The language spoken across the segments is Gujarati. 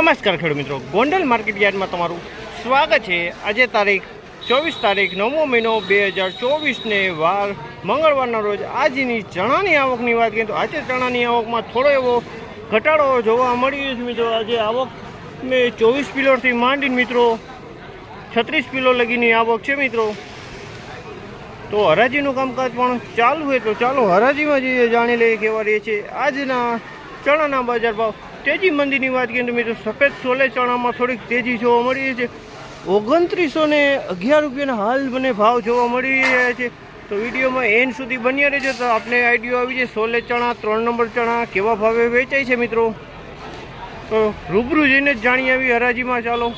નમસ્કાર ખેડૂત મિત્રો. ગોંડલ માર્કેટ યાર્ડમાં તમારું સ્વાગત છે. આજે તારીખ ચોવીસ તારીખ નવમો મહિનો બે હજાર ચોવીસને વાર મંગળવારના રોજ આજની ચણાની આવકની વાત કરીએ તો આજે ચણાની આવકમાં થોડો એવો ઘટાડો જોવા મળી છે મિત્રો. આજે આવક મેં ચોવીસ પિલોરથી માંડીને મિત્રો છત્રીસ કિલો લગીની આવક છે મિત્રો. તો હરાજીનું કામકાજ પણ ચાલુ હોય તો ચાલો હરાજીમાં જઈએ, જાણી લઈએ કેવા રહે છે. આજના ચણાના બજાર ભાવ તેજી મંદીની વાત કરીએ તો મિત્રો સફેદ સોલે ચણામાં થોડીક તેજી જોવા મળી છે. ઓગણત્રીસો ને અગિયાર રૂપિયાના હાલ મને ભાવ જોવા મળી રહ્યા છે. તો વિડીયોમાં એન્ડ સુધી બન્યા રહેજો. તો આપણે આઈડિયો આવી જાય સોલે ચણા, ત્રણ નંબર ચણા કેવા ભાવે વેચાય છે મિત્રો? તો રૂબરૂ જઈને જ જાણી આવી હરાજીમાં ચાલો.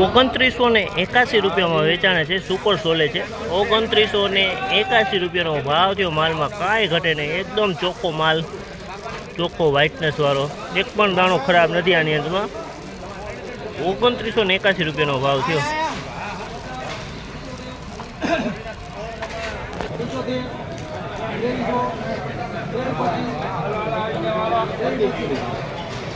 ઓગણત્રીસો ને એકાસી રૂપિયામાં વેચાણે છે, સુપર સોલે છે. ઓગણત્રીસો ને એકાસી રૂપિયાનો ભાવ થયો, માલમાં કાંઈ ઘટે નહીં. એકદમ ચોખ્ખો માલ, ચોખ્ખો વ્હાઇટનેસવાળો એક પણ દાણો ખરાબ નથી આની અંદમાં ઓગણત્રીસો ને એકાસી રૂપિયાનો ભાવ થયો. Thank છે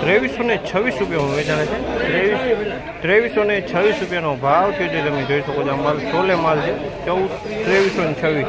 ત્રેવીસો ને છવ્વીસ રૂપિયામાં વેચાણે છે. ત્રેવીસ ને છવ્વીસ રૂપિયાનો ભાવ છે જે તમે જોઈ શકો છો માલ સોલે માલ છે. ચૌદ, ત્રેવીસો ને છવ્વીસ.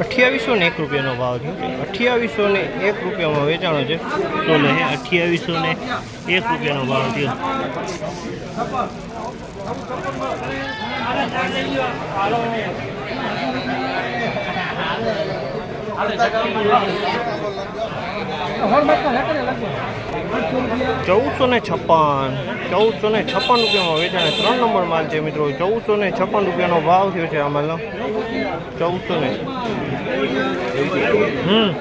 અઠ્યાવીસો ને એક રૂપિયાનો ભાવ છે. અઠ્યાવીસો ને એક રૂપિયામાં વેચાણો છે. સોલે છે અઠ્યાવીસો ને એક રૂપિયાનો ભાવ થયો. ચૌદસો ને છપ્પન. ચૌદસો ને છપ્પન રૂપિયામાં વેચાણ ત્રણ નંબર માલ છે મિત્રો. ચૌદસો ને છપ્પન રૂપિયાનો ભાવ થયો છે આ માલનો. ચૌદસો ને. હમ.